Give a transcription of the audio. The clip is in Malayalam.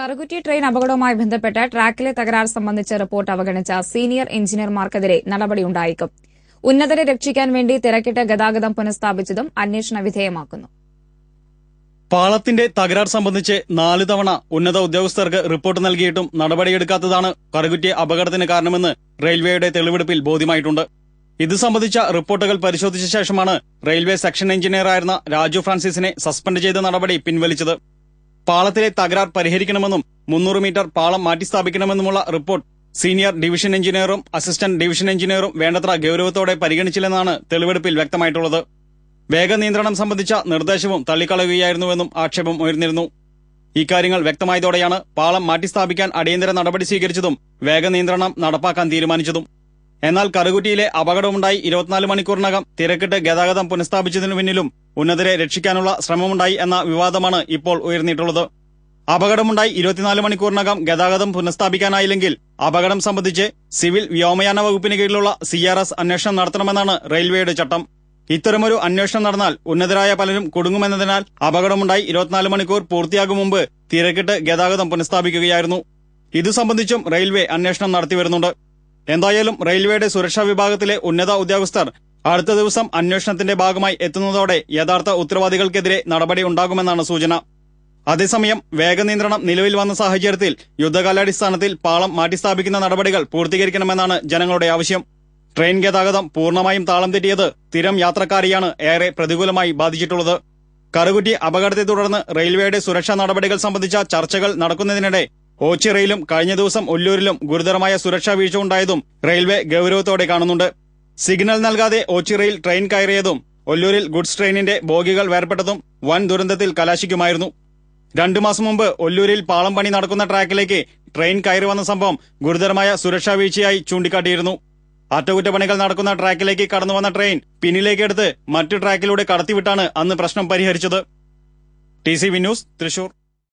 കറുകുറ്റി ട്രെയിൻ അപകടവുമായി ബന്ധപ്പെട്ട് ട്രാക്കിലെ തകരാർ സംബന്ധിച്ച റിപ്പോർട്ട് അവഗണിച്ച സീനിയർ എഞ്ചിനീയർമാർക്കെതിരെ നടപടിയുണ്ടായേക്കും. ഉന്നതരെ രക്ഷിക്കാൻ വേണ്ടി തിരക്കിട്ട് ഗതാഗതം പുനഃസ്ഥാപിച്ചതും അന്വേഷണ വിധേയമാക്കുന്നു. പാളത്തിന്റെ തകരാർ സംബന്ധിച്ച് നാല് തവണ ഉന്നത ഉദ്യോഗസ്ഥർക്ക് റിപ്പോർട്ട് നൽകിയിട്ടും നടപടിയെടുക്കാത്തതാണ് കറുകുറ്റി അപകടത്തിന് കാരണമെന്ന് റെയിൽവേയുടെ തെളിവെടുപ്പിൽ ബോധ്യമായിട്ടുണ്ട്. ഇത് സംബന്ധിച്ച റിപ്പോർട്ടുകൾ പരിശോധിച്ച ശേഷമാണ് റെയിൽവേ സെക്ഷൻ എഞ്ചിനീയറായിരുന്ന രാജു ഫ്രാൻസിസിനെ സസ്പെൻഡ് ചെയ്ത നടപടി പിൻവലിച്ചത്. പാളത്തിലെ തകരാർ പരിഹരിക്കണമെന്നും മുന്നൂറ് മീറ്റർ പാളം മാറ്റിസ്ഥാപിക്കണമെന്നുമുള്ള റിപ്പോർട്ട് സീനിയർ ഡിവിഷൻ എഞ്ചിനീയറും അസിസ്റ്റന്റ് ഡിവിഷൻ എഞ്ചിനീയറും വേണ്ടത്ര ഗൌരവത്തോടെ പരിഗണിച്ചില്ലെന്നാണ് തെളിവെടുപ്പിൽ വ്യക്തമായിട്ടുള്ളത്. വേഗനിയന്ത്രണം സംബന്ധിച്ച നിർദ്ദേശവും തള്ളിക്കളയുകയായിരുന്നുവെന്നും ആക്ഷേപം ഉയർന്നിരുന്നു. ഇക്കാര്യങ്ങൾ വ്യക്തമായതോടെയാണ് പാളം മാറ്റിസ്ഥാപിക്കാൻ അടിയന്തര നടപടി സ്വീകരിച്ചതും വേഗനിയന്ത്രണം നടപ്പാക്കാൻ തീരുമാനിച്ചതും. എന്നാൽ കറുകുറ്റിയിലെ അപകടമുണ്ടായി ഇരുപത്തിനാല് മണിക്കൂറിനകം തിരക്കിട്ട് ഗതാഗതം പുനഃസ്ഥാപിച്ചതിനു പിന്നിലും ഉന്നതരെ രക്ഷിക്കാനുള്ള ശ്രമമുണ്ടായി എന്ന വിവാദമാണ് ഇപ്പോൾ ഉയർന്നിട്ടുള്ളത്. അപകടമുണ്ടായി ഇരുപത്തിനാല് മണിക്കൂറിനകം ഗതാഗതം പുനഃസ്ഥാപിക്കാനായില്ലെങ്കിൽ അപകടം സംബന്ധിച്ച് സിവിൽ വ്യോമയാന വകുപ്പിന് കീഴിലുള്ള സി അന്വേഷണം നടത്തണമെന്നാണ് റെയിൽവേയുടെ ചട്ടം. ഇത്തരമൊരു അന്വേഷണം നടന്നാൽ ഉന്നതരായ പലരും കുടുങ്ങുമെന്നതിനാൽ അപകടമുണ്ടായി ഇരുപത്തിനാല് മണിക്കൂർ പൂർത്തിയാകും മുമ്പ് തിരക്കിട്ട് ഗതാഗതം പുനഃസ്ഥാപിക്കുകയായിരുന്നു. ഇതു സംബന്ധിച്ചും റെയിൽവേ അന്വേഷണം നടത്തിവരുന്നുണ്ട്. എന്തായാലും റെയിൽവേയുടെ സുരക്ഷാ വിഭാഗത്തിലെ ഉന്നത ഉദ്യോഗസ്ഥർ അടുത്ത ദിവസം അന്വേഷണത്തിന്റെ ഭാഗമായി എത്തുന്നതോടെ യഥാർത്ഥ ഉത്തരവാദികൾക്കെതിരെ നടപടി ഉണ്ടാകുമെന്നാണ് സൂചന. അതേസമയം വേഗനിയന്ത്രണം നിലവിൽ വന്ന സാഹചര്യത്തിൽ യുദ്ധകാലാടിസ്ഥാനത്തിൽ പാളം മാറ്റിസ്ഥാപിക്കുന്ന നടപടികൾ പൂർത്തീകരിക്കണമെന്നാണ് ജനങ്ങളുടെ ആവശ്യം. ട്രെയിൻ ഗതാഗതം പൂർണമായും താളം തെറ്റിയത് സ്ഥിരം യാത്രക്കാരെയാണ് ഏറെ പ്രതികൂലമായി ബാധിച്ചിട്ടുള്ളത്. കറുകുറ്റി അപകടത്തെ തുടർന്ന് റെയിൽവേയുടെ സുരക്ഷാ നടപടികൾ സംബന്ധിച്ച ചർച്ചകൾ നടക്കുന്നതിനിടെ ഓച്ചിറയിലും കഴിഞ്ഞ ദിവസം ഒല്ലൂരിലും ഗുരുതരമായ സുരക്ഷാ വീഴ്ച ഉണ്ടായതും റെയിൽവേ ഗൌരവത്തോടെ കാണുന്നുണ്ട്. സിഗ്നൽ നൽകാതെ ഓച്ചിറയിൽ ട്രെയിൻ കയറിയതും ഒല്ലൂരിൽ ഗുഡ്സ് ട്രെയിനിന്റെ ബോഗികൾ വേർപെട്ടതും വൻ ദുരന്തത്തിൽ കലാശിക്കുമായിരുന്നു. രണ്ടു മാസം മുമ്പ് ഒല്ലൂരിൽ പാളം പണി നടക്കുന്ന ട്രാക്കിലേക്ക് ട്രെയിൻ കയറി വന്ന സംഭവം ഗുരുതരമായ സുരക്ഷാ വീഴ്ചയായി ചൂണ്ടിക്കാട്ടിയിരുന്നു. അറ്റകുറ്റപ്പണികൾ നടക്കുന്ന ട്രാക്കിലേക്ക് കടന്നു വന്ന ട്രെയിൻ പിന്നിലേക്കെടുത്ത് മറ്റു ട്രാക്കിലൂടെ കടത്തിവിട്ടാണ് അന്ന് പ്രശ്നം പരിഹരിച്ചത്. T C V news Thrissur.